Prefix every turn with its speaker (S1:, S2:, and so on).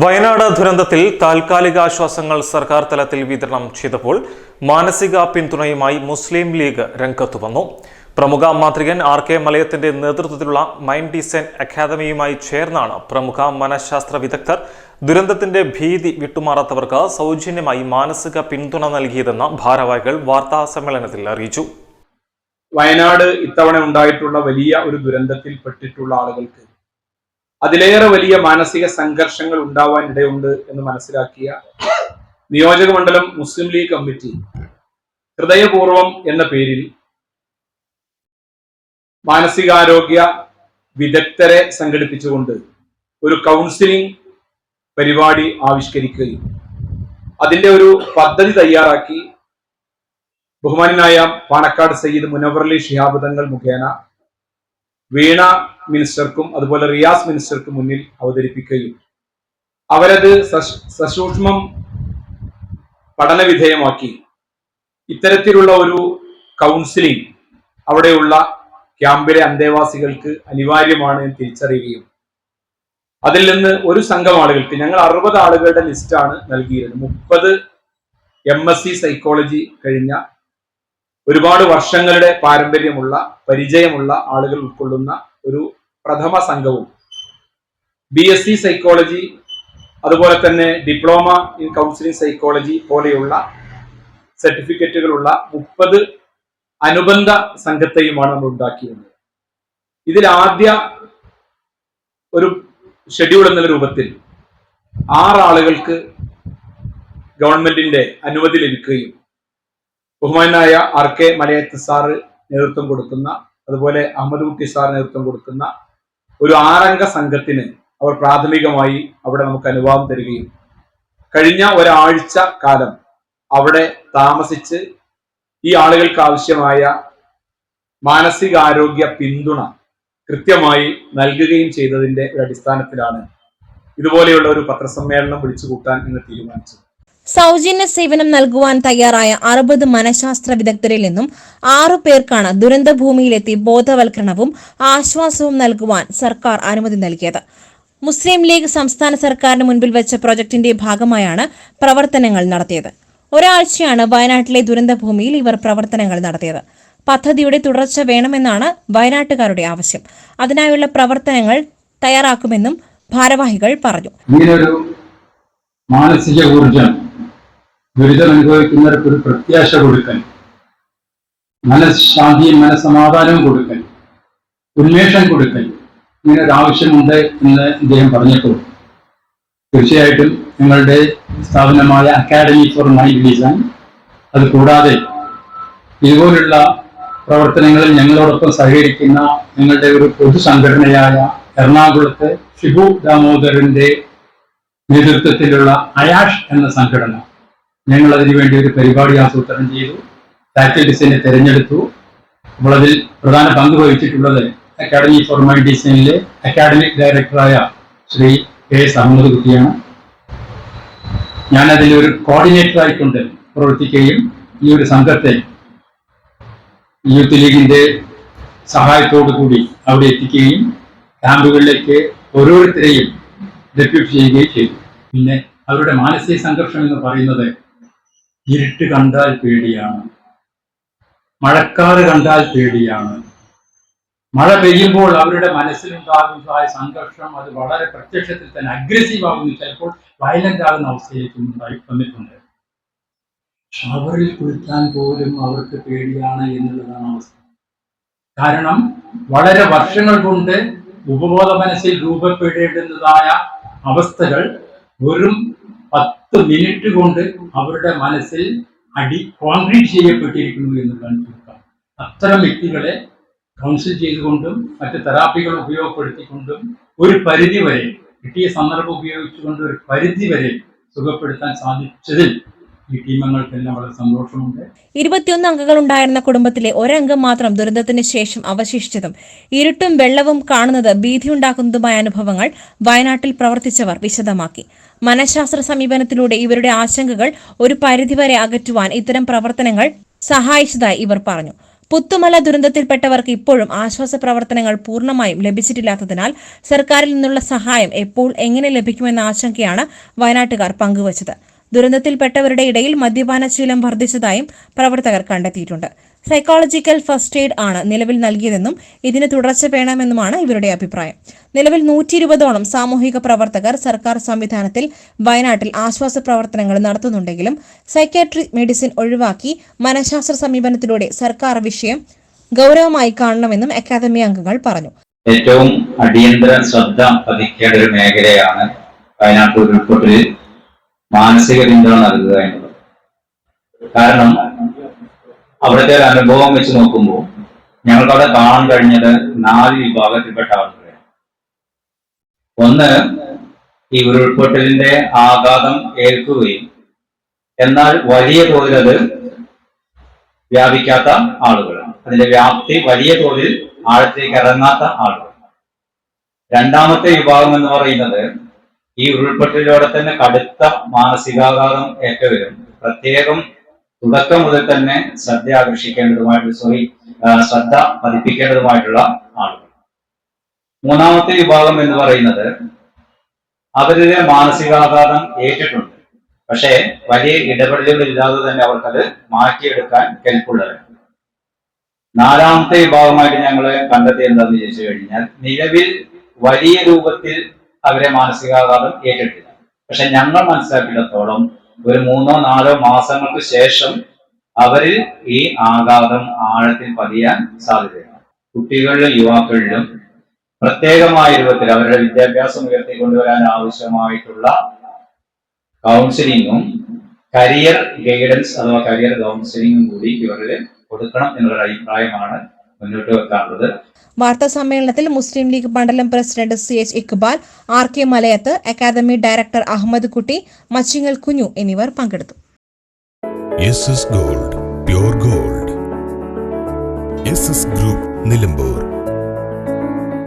S1: വയനാട് ദുരന്തത്തിൽ താൽക്കാലിക ആശ്വാസങ്ങൾ സർക്കാർ തലത്തിൽ വിതരണം ചെയ്തപ്പോൾ മാനസിക പിന്തുണയുമായി മുസ്ലിം ലീഗ് രംഗത്തു വന്നു. പ്രമുഖ മാന്ത്രികൻ ആർ കെ മലയത്തിന്റെ നേതൃത്വത്തിലുള്ള മൈൻഡ് ഡിസൈൻ അക്കാദമിയുമായി ചേർന്നാണ് പ്രമുഖ മനഃശാസ്ത്ര വിദഗ്ധർ ദുരന്തത്തിന്റെ ഭീതി വിട്ടുമാറാത്തവർക്ക് സൗജന്യമായി മാനസിക പിന്തുണ നൽകിയതെന്ന് ഭാരവാഹികൾ വാർത്താ സമ്മേളനത്തിൽ അറിയിച്ചു.
S2: വയനാട് ഇത്തവണ ഉണ്ടായിട്ടുള്ള വലിയ ഒരു ദുരന്തത്തിൽ പെട്ടിട്ടുള്ള ആളുകൾക്ക് അതിലേറെ വലിയ മാനസിക സംഘർഷങ്ങൾ ഉണ്ടാവാൻ ഇടയുണ്ട് എന്ന് മനസ്സിലാക്കിയ നിയോജക മണ്ഡലം മുസ്ലിം ലീഗ് കമ്മിറ്റി ഹൃദയപൂർവം എന്ന പേരിൽ മാനസികാരോഗ്യ വിദഗ്ധരെ സംഘടിപ്പിച്ചുകൊണ്ട് ഒരു കൗൺസിലിംഗ് പരിപാടി ആവിഷ്കരിക്കുകയും അതിന്റെ ഒരു പദ്ധതി തയ്യാറാക്കി ബഹുമാനായ പാണക്കാട് സയ്യിദ് മുനവറലി ഷിഹാബ് തങ്ങൾ മുഖേന വീണ മിനിസ്റ്റർക്കും അതുപോലെ റിയാസ് മിനിസ്റ്റർക്കും മുന്നിൽ അവതരിപ്പിക്കുകയും അവരത് സസൂക്ഷ്മം പഠന വിധേയമാക്കി ഇത്തരത്തിലുള്ള ഒരു കൗൺസിലിംഗ് അവിടെയുള്ള ക്യാമ്പിലെ അന്തേവാസികൾക്ക് അനിവാര്യമാണ് എന്ന് തിരിച്ചറിയുകയും അതിൽ നിന്ന് ഒരു സംഘം ആളുകൾക്ക് ഞങ്ങൾ അറുപത് ആളുകളുടെ ലിസ്റ്റാണ് നൽകിയിരുന്നത്. മുപ്പത് എം എസ് സി സൈക്കോളജി കഴിഞ്ഞ ഒരുപാട് വർഷങ്ങളുടെ പാരമ്പര്യമുള്ള പരിചയമുള്ള ആളുകൾ ഉൾക്കൊള്ളുന്ന ഒരു പ്രഥമ സംഘവും. ബി എസ് സി സൈക്കോളജി അതുപോലെ തന്നെ ഡിപ്ലോമ ഇൻ കൗൺസിലിംഗ് സൈക്കോളജി പോലെയുള്ള സർട്ടിഫിക്കറ്റുകളുള്ള മുപ്പത് അനുബന്ധ സംഘത്തെയുമാണ് നമ്മൾ ഉണ്ടാക്കിയിരുന്നത്. ഇതിൽ ആദ്യ ഒരു ഷെഡ്യൂൾ എന്ന രൂപത്തിൽ ആറ് ആളുകൾക്ക് ഗവൺമെന്റിന്റെ അനുമതി ലഭിക്കുകയും ബഹുമാനായ ആർ കെ മലയത്ത് സാറ് നേതൃത്വം കൊടുക്കുന്ന അതുപോലെ അഹമ്മദ് കുട്ടി സാർ നേതൃത്വം കൊടുക്കുന്ന ഒരു ആറംഗ സംഘത്തിന് അവർ പ്രാഥമികമായി അവിടെ നമുക്ക് അനുവാദം തരികയും. കഴിഞ്ഞ ഒരാഴ്ച കാലം അവിടെ താമസിച്ച് ഈ ആളുകൾക്ക് ആവശ്യമായ മാനസികാരോഗ്യ പിന്തുണ കൃത്യമായി നൽകുകയും ചെയ്തതിന്റെ ഒരു അടിസ്ഥാനത്തിലാണ് ഇതുപോലെയുള്ള ഒരു പത്രസമ്മേളനം വിളിച്ചു കൂട്ടാൻ എന്ന് തീരുമാനിച്ചത്.
S3: സൗജന്യ സേവനം നൽകുവാൻ തയ്യാറായ അറുപത് മനഃശാസ്ത്ര വിദഗ്ധരിൽ നിന്നും ആറു പേർക്കാണ് ദുരന്തഭൂമിയിലെത്തി ബോധവൽക്കരണവും ആശ്വാസവും നൽകുവാൻ സർക്കാർ അനുമതി നൽകിയത്. മുസ്ലിം ലീഗ് സംസ്ഥാന സർക്കാരിന് മുൻപിൽ വെച്ച പ്രൊജക്ടിന്റെ ഭാഗമായാണ് പ്രവർത്തനങ്ങൾ നടത്തിയത്. ഒരാഴ്ചയാണ് വയനാട്ടിലെ ദുരന്തഭൂമിയിൽ ഇവർ പ്രവർത്തനങ്ങൾ നടത്തിയത്. പദ്ധതിയുടെ തുടർച്ച വേണമെന്നാണ് വയനാട്ടുകാരുടെ ആവശ്യം. അതിനായുള്ള പ്രവർത്തനങ്ങൾ തയ്യാറാക്കുമെന്നും ഭാരവാഹികൾ പറഞ്ഞു.
S4: മാനസിക ഊർജം ദുരിതം അനുഭവിക്കുന്നവർക്ക് ഒരു പ്രത്യാശ കൊടുക്കൽ. മനഃശാന്തിയും മനസ്സമാധാനവും കൊടുക്കൽ. ഉന്മേഷം കൊടുക്കൽ. ഇങ്ങനെ ഒരു ആവശ്യമുണ്ട് എന്ന് ഇദ്ദേഹം പറഞ്ഞപ്പോൾ തീർച്ചയായിട്ടും നിങ്ങളുടെ സ്ഥാപനമായ അക്കാഡമി ഫോർ മൈൻഡ് ഡിസൈൻ അത് കൂടാതെ ഇതുപോലുള്ള പ്രവർത്തനങ്ങളിൽ ഞങ്ങളോടൊപ്പം സഹകരിക്കുന്ന നിങ്ങളുടെ ഒരു പൊതുസംഘടനയായ എറണാകുളത്ത് ഷിബു ദാമോദരന്റെ നേതൃത്വത്തിലുള്ള അയാഷ് എന്ന സംഘടന ഞങ്ങൾ അതിനു വേണ്ടി ഒരു പരിപാടി ആസൂത്രണം ചെയ്തു. ഫാക്കൽറ്റീസിനെ തിരഞ്ഞെടുത്തു. നമ്മളതിൽ പ്രധാന പങ്ക് വഹിച്ചിട്ടുള്ളത് അക്കാഡമി ഫോർ മൈൻഡ് ഡിസൈനിലെ അക്കാഡമിക് ഡയറക്ടറായ ശ്രീ കെ. എസ് അഹമ്മദ് കുട്ടിയാണ് ഞാൻ അതിൽ ഒരു കോർഡിനേറ്റർ ആയിക്കൊണ്ട് പ്രവർത്തിക്കുകയും ഈ ഒരു സംഘത്തെ യൂത്ത് ലീഗിന്റെ സഹായത്തോടു കൂടി അവിടെ എത്തിക്കുകയും ക്യാമ്പുകളിലേക്ക് ഓരോരുത്തരെയും ഡെപ്യൂട്ട് ചെയ്യുകയും ചെയ്തു. പിന്നെ അവരുടെ മാനസിക സംഘർഷം എന്ന് പറയുന്നത് ഇരുട്ട് കണ്ടാൽ പേടിയാണ്. മഴക്കാറ് കണ്ടാൽ പേടിയാണ്. മഴ പെയ്യുമ്പോൾ അവരുടെ മനസ്സിലുണ്ടാകുന്നതായ സംഘർഷം അത് വളരെ പ്രത്യക്ഷത്തിൽ തന്നെ അഗ്രസീവ് ആകുന്നു ചിലപ്പോൾ വയലന്റ് ആകുന്ന അവസ്ഥയിലേക്ക് ഉണ്ടായി വന്നിട്ടുണ്ട്. ഷവറിൽ കുളിക്കാൻ പോലും അവർക്ക് പേടിയാണ് എന്നുള്ളതാണ് അവസ്ഥ. കാരണം വളരെ വർഷങ്ങൾ കൊണ്ട് ഉപബോധ മനസ്സിൽ രൂപപ്പെടേണ്ടുന്നതായ അവസ്ഥകൾ വെറും പത്ത് മിനിറ്റ് കൊണ്ട് അവരുടെ മനസ്സിൽ അടി കോൺക്രീറ്റ് ചെയ്യപ്പെട്ടിരിക്കുന്നു എന്നുള്ളതാണ് ചുരുക്കം അത്തരം വ്യക്തികളെ കൗൺസിൽ ചെയ്തുകൊണ്ടും മറ്റ് തെറാപ്പികൾ ഉപയോഗപ്പെടുത്തിക്കൊണ്ടും ഒരു പരിധി വരെ കിട്ടിയ സന്ദർഭം ഉപയോഗിച്ചുകൊണ്ട് ഒരു പരിധി വരെ സുഖപ്പെടുത്താൻ സാധിച്ചതിൽ
S3: ഇരുപത്തിയൊന്ന് അംഗങ്ങളുണ്ടായിരുന്ന കുടുംബത്തിലെ ഒരംഗം മാത്രം ദുരന്തത്തിന് ശേഷം അവശേഷിച്ചതും ഇരുട്ടും വെള്ളവും കാണുന്നത് ഭീതിയുണ്ടാക്കുന്നതുമായ അനുഭവങ്ങൾ വയനാട്ടിൽ പ്രവർത്തിച്ചവർ വിശദമാക്കി. മനഃശാസ്ത്ര സമീപനത്തിലൂടെ ഇവരുടെ ആശങ്കകൾ ഒരു പരിധിവരെ അകറ്റുവാൻ ഇത്തരം പ്രവർത്തനങ്ങൾ സഹായിച്ചതായി ഇവർ പറഞ്ഞു. പുത്തുമല ദുരന്തത്തിൽപ്പെട്ടവർക്ക് ഇപ്പോഴും ആശ്വാസ പ്രവർത്തനങ്ങൾ പൂർണമായും ലഭിച്ചിട്ടില്ലാത്തതിനാൽ സർക്കാരിൽ നിന്നുള്ള സഹായം എപ്പോൾ എങ്ങനെ ലഭിക്കുമെന്ന ആശങ്കയാണ് വയനാട്ടുകാർ പങ്കുവച്ചത്. ദുരന്തത്തിൽപ്പെട്ടവരുടെ ഇടയിൽ മദ്യപാനശീലം വർദ്ധിച്ചതായും പ്രവർത്തകർ കണ്ടെത്തിയിട്ടുണ്ട്. സൈക്കോളജിക്കൽ ഫസ്റ്റ് എയ്ഡ് ആണ് നിലവിൽ നൽകിയതെന്നും ഇതിന് തുടർച്ച വേണമെന്നുമാണ് ഇവരുടെ അഭിപ്രായം. നിലവിൽ നൂറ്റി ഇരുപതോളം സാമൂഹിക പ്രവർത്തകർ സർക്കാർ സംവിധാനത്തിൽ വയനാട്ടിൽ ആശ്വാസ പ്രവർത്തനങ്ങൾ നടത്തുന്നുണ്ടെങ്കിലും സൈക്കാട്രി മെഡിസിൻ ഒഴിവാക്കി മനഃശാസ്ത്ര സമീപനത്തിലൂടെ സർക്കാർ വിഷയം ഗൗരവമായി കാണണമെന്നും അക്കാദമി അംഗങ്ങൾ പറഞ്ഞു.
S5: ഏറ്റവും അടിയന്തര ശ്രദ്ധ പതിക്കേണ്ട ഒരു മേഖലയാണ് വയനാട്ടിൽ മാനസിക പിന്തുണ നൽകുക എന്നുള്ളത്. കാരണം അവിടുത്തെ ഒരു അനുഭവം വെച്ച് നോക്കുമ്പോൾ ഞങ്ങൾക്ക് അവിടെ കാണാൻ കഴിഞ്ഞത് നാല് വിഭാഗത്തിൽപ്പെട്ട ആളുകളെ. ഒന്ന് ഈ ഉരുൾപൊട്ടലിന്റെ ആഘാതം ഏൽക്കുകയും എന്നാൽ വലിയ തോതിൽ അത് വ്യാപിക്കാത്ത ആളുകളാണ്. അതിന്റെ വ്യാപ്തി വലിയ തോതിൽ ആഴത്തിലേക്ക് ഇറങ്ങാത്ത ആളുകൾ രണ്ടാമത്തെ വിഭാഗം എന്ന് പറയുന്നത് ഈ ഉരുൾപൊട്ടലിലൂടെ തന്നെ കടുത്ത മാനസികാഘാതം ഏറ്റവരും. പ്രത്യേകം തുടക്കം മുതൽ തന്നെ ശ്രദ്ധ ആകർഷിക്കേണ്ടതുമായിട്ട് സോറി ശ്രദ്ധ പതിപ്പിക്കേണ്ടതുമായിട്ടുള്ള ആളുകൾ. മൂന്നാമത്തെ വിഭാഗം എന്ന് പറയുന്നത് അവരുടെ മാനസികാഘാതം ഏറ്റിട്ടുണ്ട്. പക്ഷേ വലിയ ഇടപെടലുകളില്ലാതെ തന്നെ അവർക്കത് മാറ്റിയെടുക്കാൻ കെൽപ്പുള്ളവരാണ്. നാലാമത്തെ വിഭാഗമായിട്ട് ഞങ്ങൾ കണ്ടെത്തിയെന്താന്ന് ചോദിച്ചു കഴിഞ്ഞാൽ നിലവിൽ വലിയ രൂപത്തിൽ അവരെ മാനസികാഘാതം ഏറ്റിട്ടില്ല പക്ഷെ ഞങ്ങൾ മനസ്സിലാക്കിയിടത്തോളം ഒരു മൂന്നോ നാലോ മാസങ്ങൾക്ക് ശേഷം അവരിൽ ഈ ആഘാതം ആഴത്തിൽ പതിയാൻ സാധ്യതയാണ് കുട്ടികളിലും യുവാക്കളിലും പ്രത്യേകമായ രൂപത്തിൽ അവരുടെ വിദ്യാഭ്യാസം ഉയർത്തിക്കൊണ്ടുവരാൻ ആവശ്യമായിട്ടുള്ള കൗൺസിലിങ്ങും കരിയർ ഗൈഡൻസ് അഥവാ കരിയർ കൗൺസിലിങ്ങും കൂടി ഇവരിൽ കൊടുക്കണം എന്നുള്ളൊരു അഭിപ്രായമാണ് മുന്നോട്ട് വെക്കാറുള്ളത്.
S3: വാർത്താ സമ്മേളനത്തിൽ മുസ്ലിം ലീഗ് മണ്ഡലം president C H Iqbal R K Malayath academy director Ahammed Kutty Machingal Kunju എന്നിവർ പങ്കെടുത്തു.
S6: Gold pure gold. Group Nilambur.